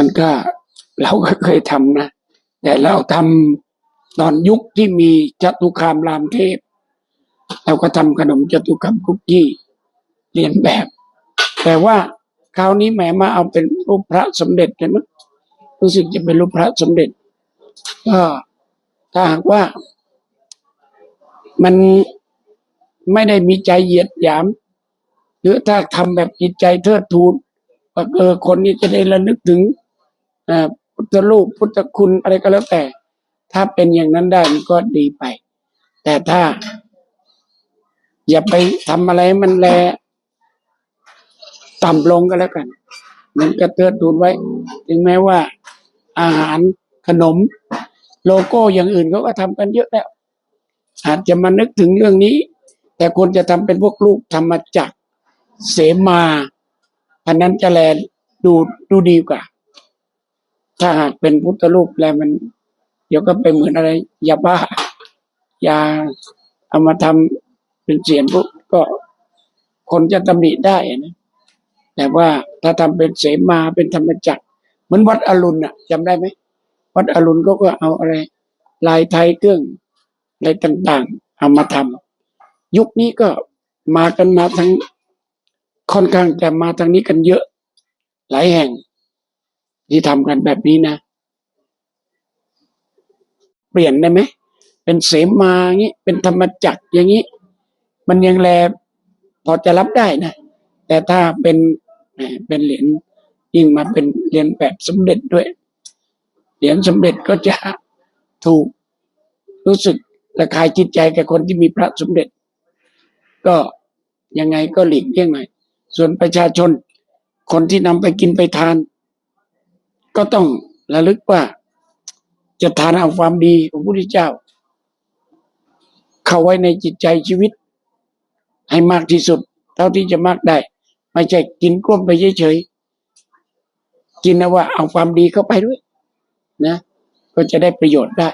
มันก็เราก็เคยทำนะ แต่เราทำตอนยุคที่มีจตุคามรามเทพ เราก็ทำขนมจตุคามคุกกี้เรียนแบบ แต่ว่าคราวนี้แหมมาเอาเป็นรูปพระสมเด็จเลยมั้งรู้สึกจะเป็นรูปพระสมเด็จก็ถ้าหากว่ามันไม่ได้มีใจเหยียดหยาม หรือถ้าทำแบบจิตใจเทิดทูนว่าเออคนนี้จะได้ระลึกถึง พุทธรูปพุทธคุณอะไรก็แล้วแต่ ถ้าเป็นอย่างนั้นได้มันก็ดีไป แต่ถ้า อย่าไปทำอะไรมันแลต่ำลงก็แล้วกันมันก็เทิดทูนไว้ ถึงแม้ว่า อาหารขนม โลโก้อย่างอื่นเขาก็ทำกันเยอะแล้ว อาจจะมานึกถึงเรื่องนี้ แต่ควรจะทำเป็นพวกลูกธรรมจักรเสมา อันนั้นจะแลดูดูดีกว่า ถ้าหากเป็นพุทธรูปแล้วมัน เดี๋ยวก็ไปเหมือนอะไรยาบ้ายาเอามาทำเป็นเสียงปุ๊บก็คนจะตำหนิได้นะแต่ว่าถ้าทำเป็นเสมาเป็นธรรมจักรเหมือนวัดอรุณน่ะจำได้ไหมวัดอรุณก็ก็เอาอะไร ลายไทยเครื่องอะไรต่างๆ เอามาทำยุคนี้ก็มากันมาทั้งค่อนข้างจะมาทางนี้กันเยอะ หลายแห่ง ที่ทำกันแบบนี้นะ เปลี่ยนได้ไหมเป็นเสมาอย่างนี้เป็นธรรมจักรอย่างนี้มันยังแลพอจะรับได้นะ แต่ถ้าเป็นเป็นเหรียญยิ่งมาเป็นเหรียญแบบสมเด็จด้วย เหรียญสมเด็จก็จะถูกรู้สึกระคายจิตใจกับคนที่มีพระสมเด็จ ก็ยังไงก็หลีกเลี่ยงหน่อยส่วนประชาชน คนที่นำไปกินไปทาน ก็ต้องระลึกว่า จะทานเอาความดีของพระพุทธเจ้า เข้าไว้ในจิตใจชีวิต ให้มากที่สุด เท่าที่จะมากได้ ไม่ใช่กินกลุ้มไปเฉยๆกินนะว่าเอาความดีเข้าไปด้วย นะ ก็จะได้ประโยชน์ได้